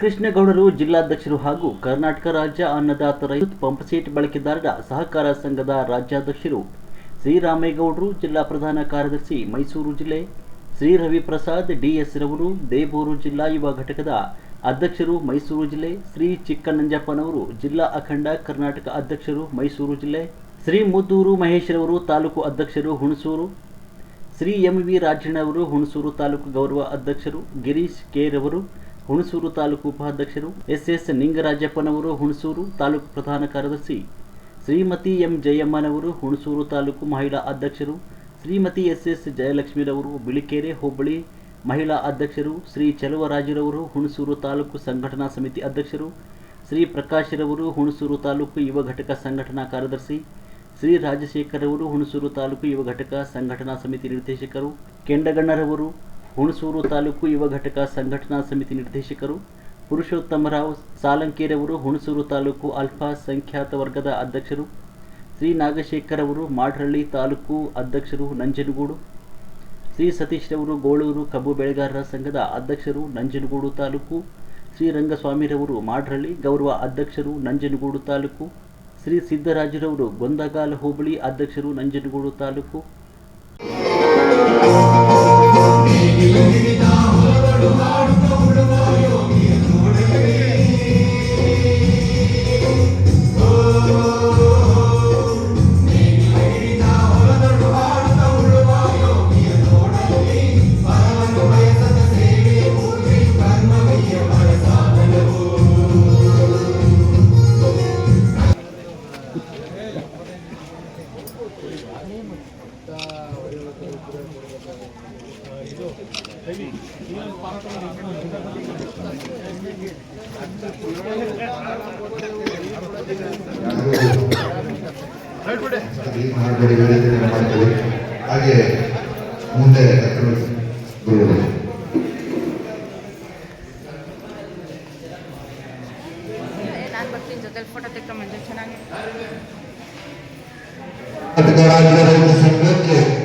ಕೃಷ್ಣೇಗೌಡರು ಜಿಲ್ಲಾಧ್ಯಕ್ಷರು ಹಾಗೂ ಕರ್ನಾಟಕ ರಾಜ್ಯ ಅನ್ನದಾತರ ರೈತ ಪಂಪ್ ಸೆಟ್ ಬಳಕೆದಾರರ ಸಹಕಾರ ಸಂಘದ ರಾಜ್ಯಾಧ್ಯಕ್ಷರು ಶ್ರೀರಾಮೇಗೌಡರು ಜಿಲ್ಲಾ ಪ್ರಧಾನ ಕಾರ್ಯದರ್ಶಿ ಮೈಸೂರು ಜಿಲ್ಲೆ ಶ್ರೀ ರವಿಪ್ರಸಾದ್ ಡಿಎಸ್ ರವರು ದೇವೂರು ಜಿಲ್ಲಾ ಯುವ ಘಟಕದ ಅಧ್ಯಕ್ಷರು ಮೈಸೂರು ಜಿಲ್ಲೆ ಶ್ರೀ ಚಿಕ್ಕನಂಜಪ್ಪನವರು ಜಿಲ್ಲಾ ಅಖಂಡ ಕರ್ನಾಟಕ ಅಧ್ಯಕ್ಷರು ಮೈಸೂರು ಜಿಲ್ಲೆ ಶ್ರೀ ಮುದ್ದೂರು ಮಹೇಶ್ ರವರು ತಾಲೂಕು ಅಧ್ಯಕ್ಷರು ಹುಣಸೂರು ಶ್ರೀ ಎಂ ವಿ ರಾಜಣ್ಣವರು ಹುಣಸೂರು ತಾಲೂಕು ಗೌರವ ಅಧ್ಯಕ್ಷರು ಗಿರೀಶ್ ಕೆ ರವರು ಹುಣಸೂರು ತಾಲೂಕು ಉಪಾಧ್ಯಕ್ಷರು ಎಸ್ ಎಸ್ ನಿಂಗರಾಜಪ್ಪನವರು ಹುಣಸೂರು ತಾಲೂಕು ಪ್ರಧಾನ ಕಾರ್ಯದರ್ಶಿ. ಶ್ರೀಮತಿ ಎಂ ಜಯಮ್ಮನವರು ಹುಣಸೂರು ತಾಲೂಕು ಮಹಿಳಾ ಅಧ್ಯಕ್ಷರು. ಶ್ರೀಮತಿ ಎಸ್ ಎಸ್ ಜಯಲಕ್ಷ್ಮಿರವರು ಬಿಳಿಕೆರೆ ಹೋಬಳಿ ಮಹಿಳಾ ಅಧ್ಯಕ್ಷರು. ಶ್ರೀ ಚಲುವರಾಜರವರು ಹುಣಸೂರು ತಾಲೂಕು ಸಂಘಟನಾ ಸಮಿತಿ ಅಧ್ಯಕ್ಷರು. ಶ್ರೀ ಪ್ರಕಾಶ್ರವರು ಹುಣಸೂರು ತಾಲೂಕು ಯುವ ಘಟಕ ಸಂಘಟನಾ ಕಾರ್ಯದರ್ಶಿ. ಶ್ರೀ ರಾಜಶೇಖರ್ ಅವರು ಹುಣಸೂರು ತಾಲೂಕು ಯುವ ಘಟಕ ಸಂಘಟನಾ ಸಮಿತಿ ನಿರ್ದೇಶಕರು. ಕೆಂಡಗಣ್ಣರವರು ಹುಣಸೂರು ತಾಲೂಕು ಯುವ ಘಟಕ ಸಂಘಟನಾ ಸಮಿತಿ ನಿರ್ದೇಶಕರು ಪುರುಷೋತ್ತಮರಾವ್ ಸಾಲಂಕೇರವರು ಹುಣಸೂರು ತಾಲೂಕು ಅಲ್ಫಾ ಸಂಖ್ಯಾತ ವರ್ಗದ ಅಧ್ಯಕ್ಷರು ಶ್ರೀ ನಾಗಶೇಖರ್ ಅವರು ಮಾಡ್ರಳ್ಳಿ ತಾಲೂಕು ಅಧ್ಯಕ್ಷರು ನಂಜನಗೂಡು ಶ್ರೀ ಸತೀಶ್ ರವರು ಗೋಳೂರು ಕಬ್ಬು ಬೆಳೆಗಾರರ ಸಂಘದ ಅಧ್ಯಕ್ಷರು ನಂಜನಗೂಡು ತಾಲೂಕು ಶ್ರೀ ರಂಗಸ್ವಾಮಿರವರು ಮಾಡ್ರಳ್ಳಿ ಗೌರವ ಅಧ್ಯಕ್ಷರು ನಂಜನಗೂಡು ತಾಲೂಕು ಶ್ರೀ ಸಿದ್ದರಾಜರವರು ಗೊಂದಗಾಲ ಹೋಬಳಿ ಅಧ್ಯಕ್ಷರು ನಂಜನಗೂಡು ತಾಲೂಕು నీ దాహోడు వాడు ತೆಕ್ಕೊಂಬಂದು ಚೆನ್ನಾಗಿ ಕರ್ನಾಟಕ ರಾಜ್ಯ ರೈತ ಸಂಘಕ್ಕೆ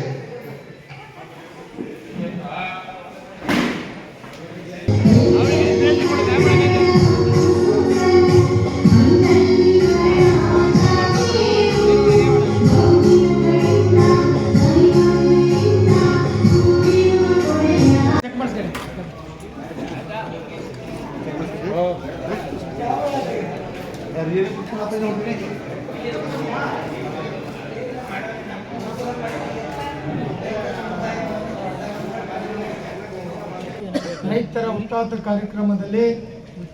ರೈತರ ಹುತಾತ್ಮ ಕಾರ್ಯಕ್ರಮದಲ್ಲಿ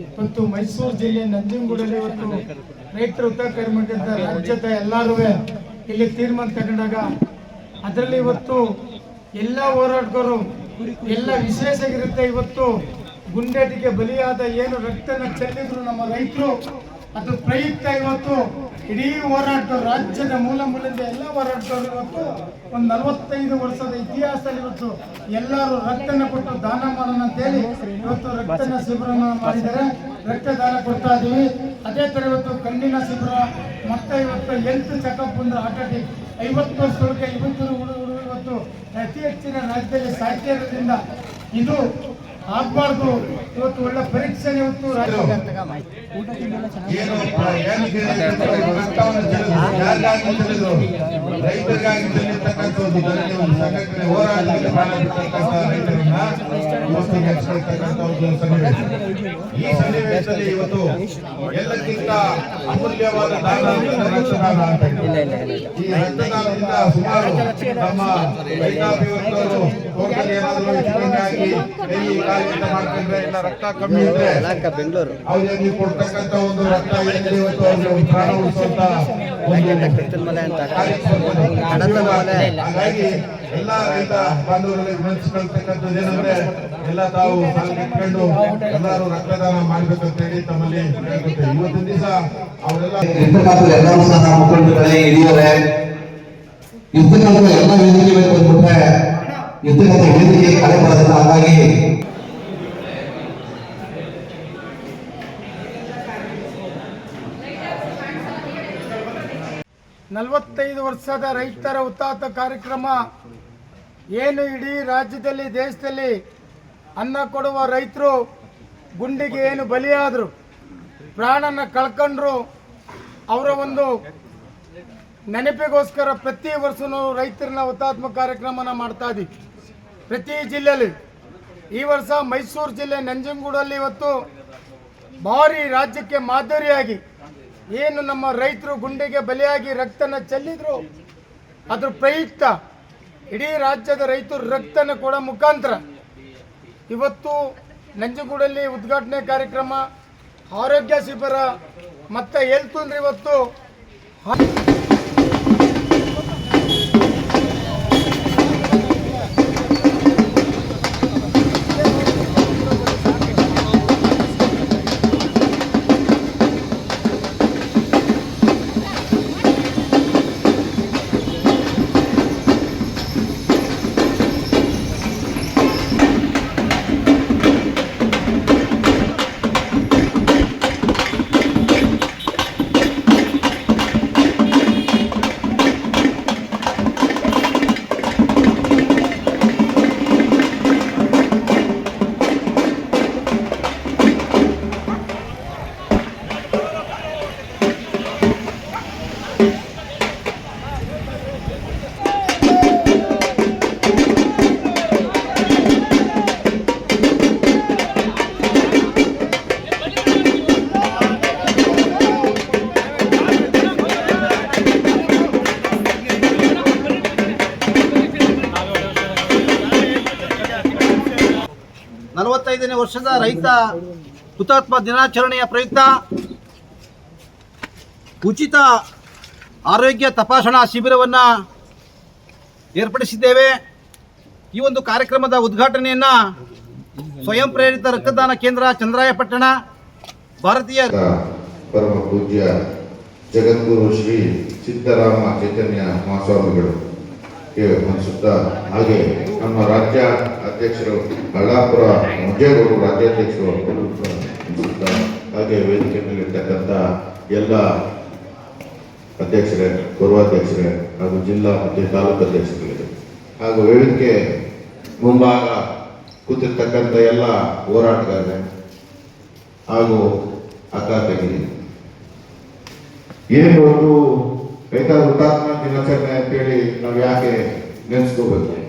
ಇವತ್ತು ಮೈಸೂರು ಜಿಲ್ಲೆ ನಂಜನಗೂಡಲ್ಲಿ ಇವತ್ತು ರೈತರ ಹುತ್ತಾಟ ಕಾರ್ಯಕ್ರಮಕ್ಕಿಂತ ರಾಜ್ಯದ ಎಲ್ಲರೂ ಇಲ್ಲಿ ತೀರ್ಮಾನ ತಗೊಂಡಾಗ ಅದರಲ್ಲಿ ಇವತ್ತು ಎಲ್ಲ ಹೋರಾಟಗಾರರು, ಎಲ್ಲ ವಿಶೇಷಗಿರುತ್ತೆ ಇವತ್ತು ಗುಂಡೇಟಿಗೆ ಬಲಿಯಾದ ಏನು ರಕ್ತನ ಚೆಲ್ಲಿದ್ರು ನಮ್ಮ ರೈತರು, ಅದು ಪ್ರಯುಕ್ತ ಇವತ್ತು ಇಡೀ ಹೋರಾಟದವರು ರಾಜ್ಯದ ಮೂಲ ಮೂಲದಿಂದ ಎಲ್ಲ ಹೋರಾಟದವರು ಇವತ್ತು ಒಂದು ನಲವತ್ತೈದು ವರ್ಷದ ಇತಿಹಾಸದಲ್ಲಿ ಇವತ್ತು ಎಲ್ಲರೂ ರಕ್ತನ ಕೊಟ್ಟು ದಾನ ಮಾಡೋಣ ಅಂತೇಳಿ ಇವತ್ತು ರಕ್ತನ ಶಿಬಿರನ ಮಾಡಿದ್ದಾರೆ. ರಕ್ತದಾನ ಕೊಡ್ತಾ ಇದ್ದೀವಿ ಅದೇ ತರ ಇವತ್ತು ಕಣ್ಣಿನ ಶಿಬಿರ, ಮತ್ತೆ ಇವತ್ತು ಹೆಲ್ತ್ ಚೆಕಪ್ ಒಂದು ಆಟೋಟಿ ಐವತ್ತು ವರ್ಷದೊಳಗೆ ಇವತ್ತು ಹುಡುಗರು ಇವತ್ತು ಅತಿ ಹೆಚ್ಚಿನ ರಾಜ್ಯದಲ್ಲಿ ಇರೋದ್ರಿಂದ ಇದು ಆಗ್ಬಾರ್ದು. ಇವತ್ತು ಒಳ್ಳೆ ಪರೀಕ್ಷೆ ಇವತ್ತು ಏನು ರೈತರಿಗಾಗಿ ಚೆಲ್ಲಿರ್ತಕ್ಕಂಥದ್ದು ಇದರಲ್ಲಿ ಒಂದು ಸಂಘಟನೆ ರೈತರನ್ನ ಇವತ್ತು ಹೆಚ್ಚಿರ್ತಕ್ಕಂಥ ಒಂದು ಸನ್ನಿವೇಶ ಈ ಸನ್ನಿವೇಶದಲ್ಲಿ ಇವತ್ತು ಎಲ್ಲಕ್ಕಿಂತ ಅಮೂಲ್ಯವಾದ ದಾನ ಅಂತ. ಈ ರಕ್ತದಾನದಿಂದ ಸುಮಾರು ನಮ್ಮ ರೈತಾಪಿ ಬೆಂಗಳೂರು ಅವರಿಗೆ ಕೊಡ್ತಕ್ಕಂಥ ಒಂದು ರಕ್ತ ಇವತ್ತು ಒಂದು ಪ್ರಾಣ ಉಳಿಸುವಂತ ಒಂದು ಮಲೆ ಹಾಗಾಗಿ ಎಲ್ಲ ರೈತ ಬಾಂಧವರಲ್ಲಿ ವಿನಂತಿಸಿಕೊಳ್ತಕ್ಕಂಥದ್ದು ಏನಂದ್ರೆ ಎಲ್ಲ ತಾವು ಇಟ್ಕೊಂಡು ಎಲ್ಲರೂ ರಕ್ತದಾನ ಮಾಡ್ಬೇಕಂತ ಹೇಳಿ ತಮ್ಮಲ್ಲಿ ಕೇಳ್ಕೊತೇವೆ ಇವತ್ತಿನ ದಿವಸ ಅವರೆಲ್ಲ ಎಲ್ಲರೂ ಸಹ ಮುಖಂಡರುಗಳೇ ಹಿರಿಯರೇ ಇರ್ತಕ್ಕಂಥ ಎಲ್ಲ ವೇದಿಕೆ ಮೇಲೆ ಬಂದ್ಬಿಟ್ರೆ ಇರ್ತಕ್ಕಂಥ ವೇದಿಕೆ ಕಳೆ ಬರೋದಿಲ್ಲ ಹಾಗಾಗಿ ನಲವತ್ತೈದು ವರ್ಷದ ರೈತರ ಹುತಾತ್ಮ ಕಾರ್ಯಕ್ರಮ. ಏನು ಇಡೀ ರಾಜ್ಯದಲ್ಲಿ, ದೇಶದಲ್ಲಿ ಅನ್ನ ಕೊಡುವ ರೈತರು ಗುಂಡಿಗೆ ಏನು ಬಲಿಯಾದರು, ಪ್ರಾಣನ ಕಳ್ಕೊಂಡ್ರು, ಅವರ ಒಂದು ನೆನಪಿಗೋಸ್ಕರ ಪ್ರತಿ ವರ್ಷನೂ ರೈತರನ್ನ ಹುತಾತ್ಮ ಕಾರ್ಯಕ್ರಮನ ಮಾಡ್ತಾ ಇದ್ವಿ. ಪ್ರತಿ ಜಿಲ್ಲೆಯಲ್ಲಿ. ಈ ವರ್ಷ ಮೈಸೂರು ಜಿಲ್ಲೆ ನಂಜನಗೂಡಲ್ಲಿ ಇವತ್ತು ಭಾರಿ ರಾಜ್ಯಕ್ಕೆ ಮಾದರಿಯಾಗಿ ಏನು ನಮ್ಮ ರೈತರು ಗುಂಡಿಗೆ ಬಲಿಯಾಗಿ ರಕ್ತನ ಚೆಲ್ಲಿದ್ರು? ಅದ್ರ ಪ್ರಯುಕ್ತ ಇಡೀ ರಾಜ್ಯದ ರೈತರು ರಕ್ತನ ಕೊಡೋ ಮುಖಾಂತರ. ಇವತ್ತು ನಂಜುಗೂಡಲ್ಲಿ ಉದ್ಘಾಟನೆ ಕಾರ್ಯಕ್ರಮ, ಆರೋಗ್ಯ ಶಿಬಿರ, ಮತ್ತು ಹೇಳ್ತು ಅಂದ್ರೆ ಇವತ್ತು. ನಲವತ್ತೈದನೇ ವರ್ಷದ ರೈತ ಹುತಾತ್ಮ ದಿನಾಚರಣೆಯ ಪ್ರಯುಕ್ತ ಉಚಿತ ಆರೋಗ್ಯ ತಪಾಸಣಾ ಶಿಬಿರವನ್ನು ಏರ್ಪಡಿಸಿದ್ದೇವೆ. ಈ ಒಂದು ಕಾರ್ಯಕ್ರಮದ ಉದ್ಘಾಟನೆಯನ್ನು ಸ್ವಯಂ ಪ್ರೇರಿತ ರಕ್ತದಾನ ಕೇಂದ್ರ ಚಂದ್ರಾಯಪಟ್ಟಣ ಭಾರತೀಯ ಪರಮ ಪೂಜ್ಯ ಜಗದ್ಗುರು ಶ್ರೀ ಸಿದ್ದರಾಮ ಚೈತನ್ಯ ಮಹಾಸ್ವಾಮಿಗಳು ಹಾಗೆ ನಮ್ಮ ರಾಜ್ಯ ಅಧ್ಯಕ್ಷರು ಬಳ್ಳಾಪುರ ಮುಜೇಗೌಡರು ರಾಜ್ಯಾಧ್ಯಕ್ಷರು ಹಾಗೆ ವೇದಿಕೆ ಮೇಲಿರ್ತಕ್ಕಂಥ ಎಲ್ಲ ಅಧ್ಯಕ್ಷರೇ, ಪೂರ್ವಾಧ್ಯಕ್ಷರೇ ಹಾಗೂ ಜಿಲ್ಲಾ ಮತ್ತು ತಾಲೂಕು ಅಧ್ಯಕ್ಷರುಗಳಿಗೆ ಹಾಗೂ ವೇದಿಕೆ ಮುಂಭಾಗ ಕೂತಿರ್ತಕ್ಕಂಥ ಎಲ್ಲ ಹೋರಾಟಗಾರರೇ ಹಾಗೂ ಅಕ್ಕ ಏನು ಒಂದು ರೈತ ಹುತಾತ್ಮ ದಿನಾಚರಣೆ ಅಂತೇಳಿ ನಾವು ಯಾಕೆ ನೆನೆಸ್ಕೋಬೇಕು?